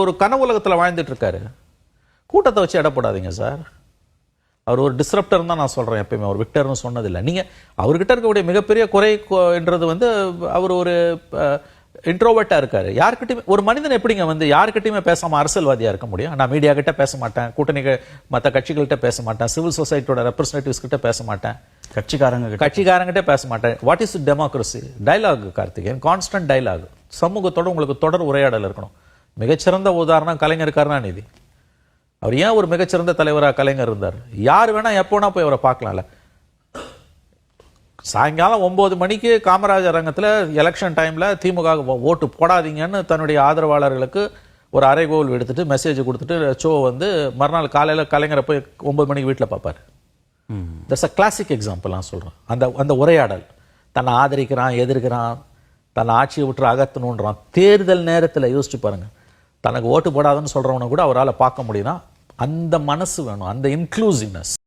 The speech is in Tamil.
ஒரு கனவு உலகத்தில் வாழ்ந்துட்டு இருக்காரு கூட்டத்தை வச்சு எடை போடாதீங்க சார். அவர் ஒரு டிஸ்ரப்டர் தான் நான் சொல்றேன் எப்பயுமே. ஒரு விக்டர்னு சொன்னதில்லை. நீங்க அவர்கிட்ட இருக்கக்கூடிய மிகப்பெரிய குறை என்றது வந்து அவர் ஒரு இன்ட்ரோவர்ட்டா இருக்காரு. யார்கிட்டயுமே ஒரு மனிதன் எப்படிங்க வந்து யார்கிட்டயுமே பேசாம அரசியல்வாதியா இருக்க முடியும்? நான் மீடியா கிட்ட பேச மாட்டேன். கூட்டணி மற்ற கட்சிகள்கிட்ட பேச மாட்டேன். சிவில் சொசைட்டியோட ரெப்ரஸன்டேட்டிவ்ஸ் கிட்ட பேச மாட்டேன். கட்சிக்காரங்க கிட்ட. கட்சிக்காரங்கிட்ட பேச மாட்டேன். What is democracy dialogue Karthikeyan. Constant dialogue சமூகத்தோட உங்களுக்கு தொடர் உரையாடல் இருக்கணும். மிகச்சிறந்த உதாரணம் கலைஞர் கருணாநிதி அவர் ஏன் ஒரு மிகச்சிறந்த தலைவராக கலைஞர் இருந்தார்? யார் வேணால் எப்போ வேணால் போய் அவரை பார்க்கலாம்ல. சாயங்காலம் ஒம்பது மணிக்கு காமராஜர் அரங்கத்துல எலெக்ஷன் டைமில் திமுக ஓட்டு போடாதீங்கன்னு தன்னுடைய ஆதரவாளர்களுக்கு ஒரு அறைகோல் எடுத்துட்டு மெசேஜ் கொடுத்துட்டு ஷோ வந்து மறுநாள் காலையில் கலைஞரை போய் ஒம்பது மணிக்கு வீட்டில் பார்ப்பாரு. தட்ஸ் அ கிளாசிக் எக்ஸாம்பிள் நான் சொல்கிறேன் அந்த அந்த உரையாடல். தன்னை ஆதரிக்கிறான் எதிர்க்கிறான் தன்னை ஆட்சியை விட்டு அகற்றணுன்றான் தேர்தல் நேரத்தில் யோசிச்சு பாருங்கள் தனக்கு ஓட்டு போடாதுன்னு சொல்கிறவனை கூட அவரால் பார்க்க முடியுதுன்னா அந்த மனசு வேணும் அந்த இன்க்ளூசிவ்னஸ்